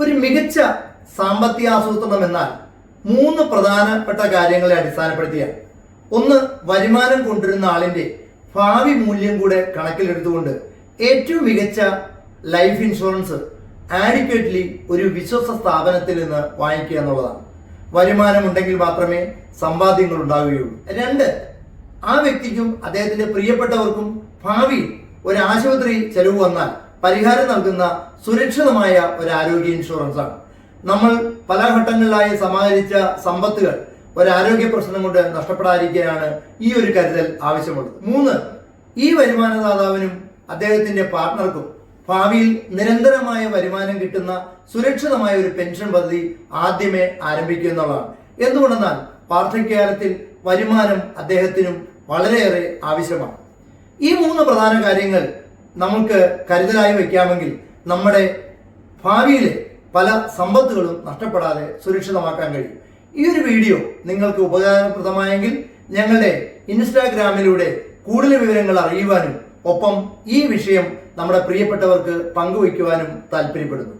ഒരു മികച്ച സാമ്പത്തിക ആസൂത്രണം എന്നാൽ മൂന്ന് പ്രധാനപ്പെട്ട കാര്യങ്ങളെ അടിസ്ഥാനപ്പെടുത്തിയാണ് ഒന്ന് വരുമാനം കൊണ്ടുവരുന്ന ആളിന്റെ ഭാവി മൂല്യം കൂടെ കണക്കിലെടുത്തുകൊണ്ട് ഏറ്റവും മികച്ച ലൈഫ് ഇൻഷുറൻസ് ആഡിക്വേറ്റ്ലി ഒരു വിശ്വസ സ്ഥാപനത്തിൽ നിന്ന് വാങ്ങിക്കുക എന്നുള്ളതാണ്. വരുമാനം ഉണ്ടെങ്കിൽ മാത്രമേ സമ്പാദ്യങ്ങൾ ഉണ്ടാവുകയുള്ളൂ. രണ്ട് ആ വ്യക്തിക്കും അദ്ദേഹത്തിന്റെ പ്രിയപ്പെട്ടവർക്കും ഭാവിയിൽ ഒരു ആശുപത്രി ചെലവ് വന്നാൽ പരിഹാരം നൽകുന്ന സുരക്ഷിതമായ ഒരു ആരോഗ്യ ഇൻഷുറൻസ് ആണ്. നമ്മൾ പല ഘട്ടങ്ങളിലായി സമാഹരിച്ച സമ്പത്തുകൾ ഒരു ആരോഗ്യ പ്രശ്നം കൊണ്ട് നഷ്ടപ്പെടാതിരിക്കാനാണ് ഈ ഒരു കരുതൽ ആവശ്യമുള്ളത്. മൂന്ന് ഈ വരുമാനദാതാവിനും അദ്ദേഹത്തിന്റെ പാർട്ട്ണർക്കും ഭാവിയിൽ നിരന്തരമായ വരുമാനം കിട്ടുന്ന സുരക്ഷിതമായ ഒരു പെൻഷൻ പദ്ധതി ആദ്യമേ ആരംഭിക്കുക എന്നുള്ളതാണ്. എന്തുകൊണ്ടെന്നാൽ വാർദ്ധക്യകാലത്തിൽ വരുമാനം അദ്ദേഹത്തിനും വളരെയേറെ ആവശ്യമാണ്. ഈ മൂന്ന് പ്രധാന കാര്യങ്ങൾ നമുക്ക് കരുതലായി വയ്ക്കാമെങ്കിൽ നമ്മുടെ ഭാവിയിലെ പല സമ്പത്തുകളും നഷ്ടപ്പെടാതെ സുരക്ഷിതമാക്കാൻ കഴിയും. ഈ ഒരു വീഡിയോ നിങ്ങൾക്ക് ഉപകാരപ്രദമായെങ്കിൽ ഞങ്ങളുടെ ഇൻസ്റ്റാഗ്രാമിലൂടെ കൂടുതൽ വിവരങ്ങൾ അറിയുവാനും ഒപ്പം ഈ വിഷയം നമ്മുടെ പ്രിയപ്പെട്ടവർക്ക് പങ്കുവയ്ക്കുവാനും താല്പര്യപ്പെടുന്നു.